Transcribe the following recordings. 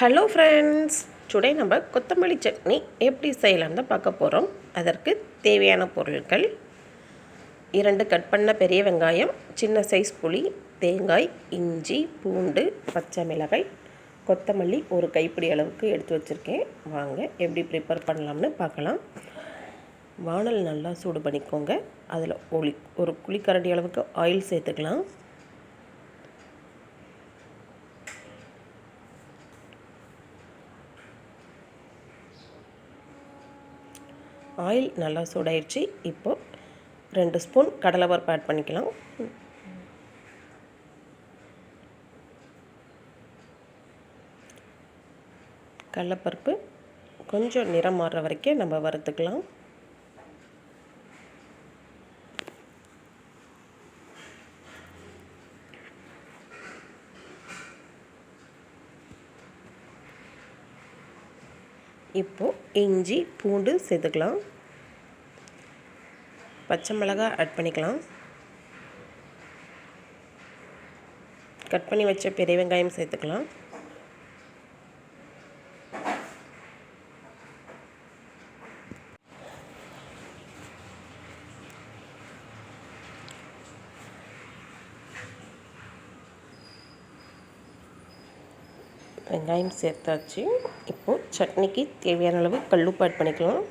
Hello friends today நம்ம கொத்தமல்லி சட்னி எப்படி செய்யலாம்னு தான் பார்க்க போகிறோம் அதற்கு தேவையான பொருட்கள் இரண்டு கட் பண்ண பெரிய வெங்காயம் சின்ன சைஸ் புளி தேங்காய் இஞ்சி பூண்டு பச்சை மிளகாய் கொத்தமல்லி ஒரு கைப்பிடி அளவுக்கு எடுத்து வச்சுருக்கேன். வாங்க எப்படி ப்ரிப்பேர் பண்ணலாம்னு பார்க்கலாம். வானல் நல்லா சூடு பண்ணிக்கோங்க. அதில் ஒளி ஒரு குழிக்கரண்டி அளவுக்கு ஆயில் சேர்த்துக்கலாம். ஆயில் நல்லா சூடாயிடுச்சு. இப்போது ரெண்டு ஸ்பூன் கடலைப்பருப்பு ஆட் பண்ணிக்கலாம். கடலைப்பருப்பு கொஞ்சம் நிறம் மாறுற வரைக்கும் நம்ம வறுத்துக்கலாம். இப்போது இஞ்சி பூண்டு சேர்த்துக்கலாம். பச்சை மிளகாய் ஆட் பண்ணிக்கலாம். கட் பண்ணி வச்ச பெரிய வெங்காயம் சேர்த்துக்கலாம். வெங்காயம் சேர்த்தாச்சு. இப்போது சட்னிக்கு தேவையான அளவு கல்லுப்பு ஆட் பண்ணிக்கலாம்.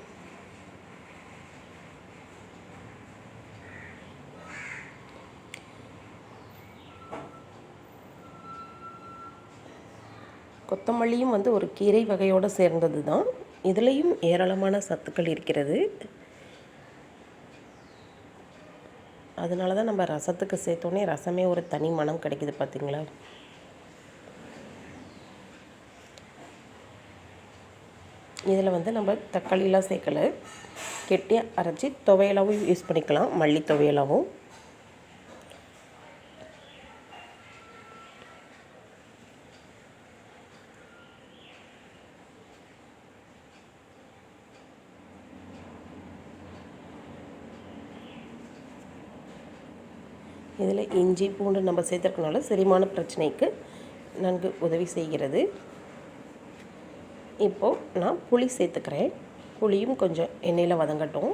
கொத்தமல்லியும் வந்து ஒரு கீரை வகையோடு சேர்ந்தது தான் இதுலேயும் ஏராளமான சத்துக்கள் இருக்கிறது. அதனால தான் நம்ம ரசத்துக்கு சேர்த்தோன்னே ரசமே ஒரு தனி மனம் கிடைக்கிது பார்த்திங்களா இதில் வந்து நம்ம தக்காளிலாம் சேர்க்கலை. கெட்டி அரைச்சி துவையலாகவும் யூஸ் பண்ணிக்கலாம். மல்லி துவையலாகவும் இதில் இஞ்சி பூண்டு நம்ம சேர்த்துருக்கனால செரிமான பிரச்சனைக்கு நன்கு உதவி செய்கிறது. இப்போது நான் புளி சேர்த்துக்கிறேன். புளியும் கொஞ்சம் எண்ணெயில் வதங்கட்டும்.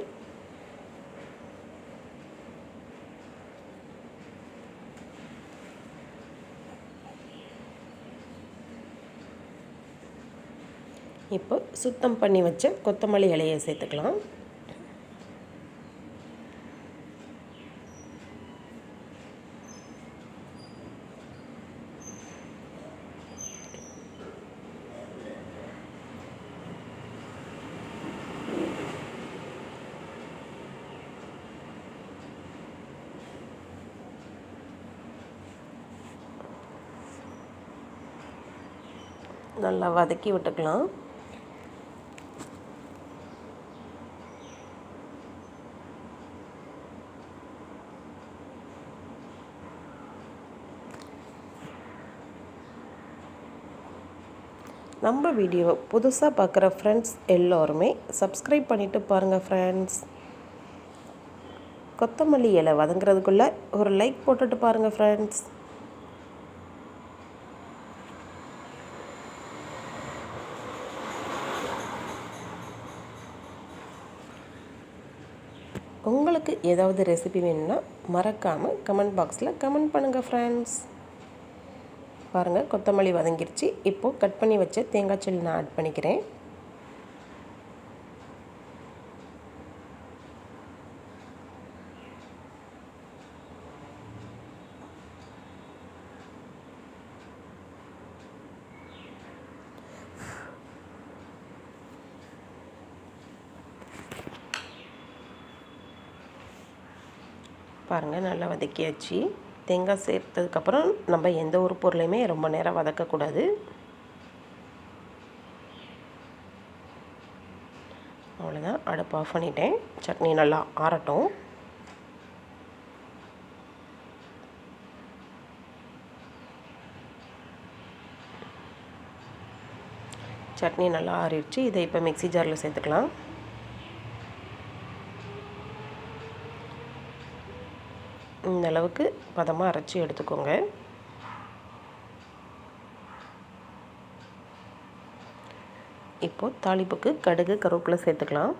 இப்போ சுத்தம் பண்ணி வச்ச கொத்தமல்லி இலையை சேர்த்துக்கலாம். நல்லா வதக்கி விட்டுக்கலாம். நம்ம வீடியோவை புதுசாக பார்க்குற ஃப்ரெண்ட்ஸ் எல்லோருமே சப்ஸ்கிரைப் பண்ணிவிட்டு பாருங்கள் ஃப்ரெண்ட்ஸ் கொத்தமல்லி இலை வதங்குறதுக்குள்ளே ஒரு லைக் போட்டுட்டு பாருங்கள் ஃப்ரெண்ட்ஸ் உங்களுக்கு ஏதாவது ரெசிபி வேணும்னா மறக்காமல் கமெண்ட் பாக்ஸில் கமெண்ட் பண்ணுங்கள் ஃப்ரெண்ட்ஸ் பாருங்கள் கொத்தமல்லி வதங்கிருச்சு. இப்போது கட் பண்ணி வச்ச தேங்காய் சல்லி நான் ஆட் பண்ணிக்கிறேன். பாருங்கள் நல்லா வதக்கியாச்சு. தேங்காய் சேர்த்ததுக்கப்புறம் நம்ம எந்த ஒரு பொருளையுமே ரொம்ப நேரம் வதக்கக்கூடாது. அவ்வளோதான் அடுப்பு ஆஃப் பண்ணிட்டேன். சட்னி நல்லா ஆறட்டும். சட்னி நல்லா ஆறிடுச்சு. இதை இப்போ மிக்சி ஜாரில் சேர்த்துக்கலாம். இந்த அளவுக்கு பதமாக அரைச்சி எடுத்துக்கோங்க. இப்போது தாளிப்புக்கு கடுகு கருவேப்பிலை சேர்த்துக்கலாம்.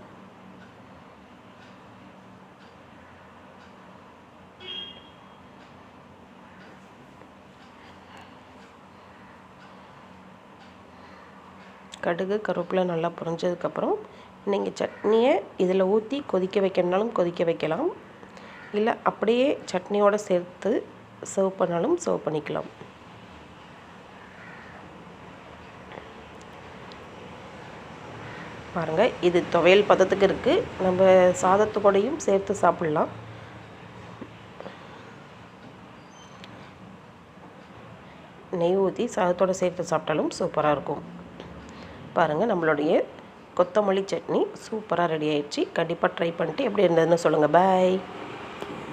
கடுகு கருவேப்பிலை நல்லா புரிஞ்சதுக்கப்புறம் நீங்கள் சட்னியை இதில் ஊற்றி கொதிக்க வைக்கணுனாலும் கொதிக்க வைக்கலாம். இல்லை அப்படியே சட்னியோடு சேர்த்து சர்வ் பண்ணாலும் சர்வ் பண்ணிக்கலாம். பாருங்கள் இது துவையல் பதத்துக்கு இருக்குது நம்ம சாதத்துக்கூடையும் சேர்த்து சாப்பிட்லாம். நெய் ஊற்றி சாதத்தோடு சேர்த்து சாப்பிட்டாலும் சூப்பராக இருக்கும். பாருங்கள் நம்மளுடைய கொத்தமல்லி சட்னி சூப்பராக ரெடி ஆயிடுச்சு. கண்டிப்பாக ட்ரை பண்ணிட்டு எப்படி இருந்ததுன்னு சொல்லுங்கள் பாய்